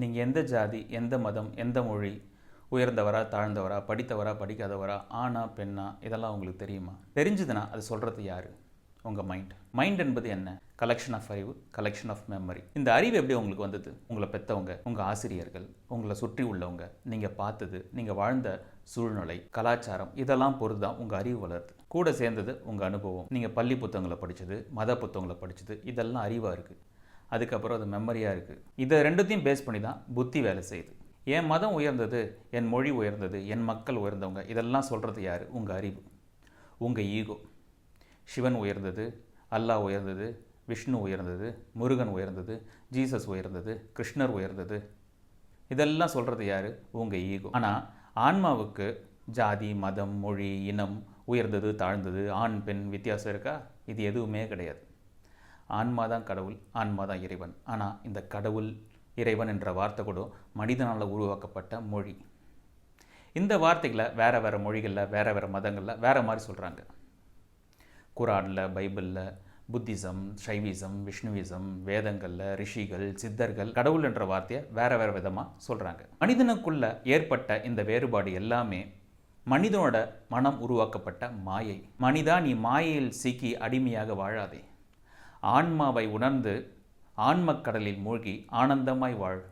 நீங்கள் எந்த ஜாதி எந்த மதம் எந்த மொழி உயர்ந்தவரா தாழ்ந்தவரா படித்தவரா படிக்காதவரா ஆணா பெண்ணா இதெல்லாம் உங்களுக்கு தெரியுமா? தெரிஞ்சுதுன்னா அது சொல்கிறது யார்? உங்கள் மைண்ட் மைண்ட் என்பது என்ன? கலெக்ஷன் ஆஃப் அறிவு கலெக்ஷன் ஆஃப் மெமரி இந்த அறிவு எப்படி உங்களுக்கு வந்தது? உங்களை பெற்றவங்க உங்கள் ஆசிரியர்கள் உங்களை சுற்றி உள்ளவங்க நீங்கள் பார்த்தது நீங்கள் வாழ்ந்த சூழ்நிலை கலாச்சாரம் இதெல்லாம் பொறுத்து தான் உங்கள் அறிவு வளருது. கூட சேர்ந்தது உங்கள் அனுபவம். நீங்கள் பள்ளி புத்தகங்களை படித்தது மத புத்தகங்களை படித்தது இதெல்லாம் அறிவாக இருக்குது அதுக்கப்புறம் அது மெமரியாக இருக்குது இதை ரெண்டுத்தையும் பேஸ் பண்ணி தான் புத்தி வேலை செய்யுது. என் மதம் உயர்ந்தது என் மொழி உயர்ந்தது என் மக்கள் உயர்ந்தவங்க இதெல்லாம் சொல்கிறது யார்? உங்கள் அறிவு. உங்கள் ஈகோ சிவன் உயர்ந்தது அல்லாஹ் உயர்ந்தது விஷ்ணு உயர்ந்தது முருகன் உயர்ந்தது ஜீசஸ் உயர்ந்தது கிருஷ்ணர் உயர்ந்தது. இதெல்லாம் சொல்கிறது யார்? உங்கள் ஈகோ ஆனால் ஆன்மாவுக்கு ஜாதி மதம் மொழி இனம் உயர்ந்தது தாழ்ந்தது ஆண் பெண் வித்தியாசம் இருக்கா? இது எதுவுமே கிடையாது. ஆன்மா தான் கடவுள் ஆன்மா தான் இறைவன். ஆனால் இந்த கடவுள் இறைவன் என்ற வார்த்தை கூட மனிதனால் உருவாக்கப்பட்ட மொழி. இந்த வார்த்தைகளை வேறு வேறு மொழிகளில் வேறு வேறு மதங்களில் வேறு மாதிரி சொல்கிறாங்க குரானில் பைபிளில் புத்திசம் சைவிசம் விஷ்ணுவிசம் வேதங்களில் ரிஷிகள் சித்தர்கள் கடவுள் என்ற வார்த்தையை வேறு வேறு விதமாக சொல்கிறாங்க மனிதனுக்குள்ள ஏற்பட்ட இந்த வேறுபாடு எல்லாமே மனிதனோட மனம் உருவாக்கப்பட்ட மாயை. மனிதா நீ மாயையில் சிக்கி அடிமையாக வாழாதே. ஆன்மாவை உணர்ந்து ஆன்மக்கடலில் மூழ்கி ஆனந்தமாய் வாழ்.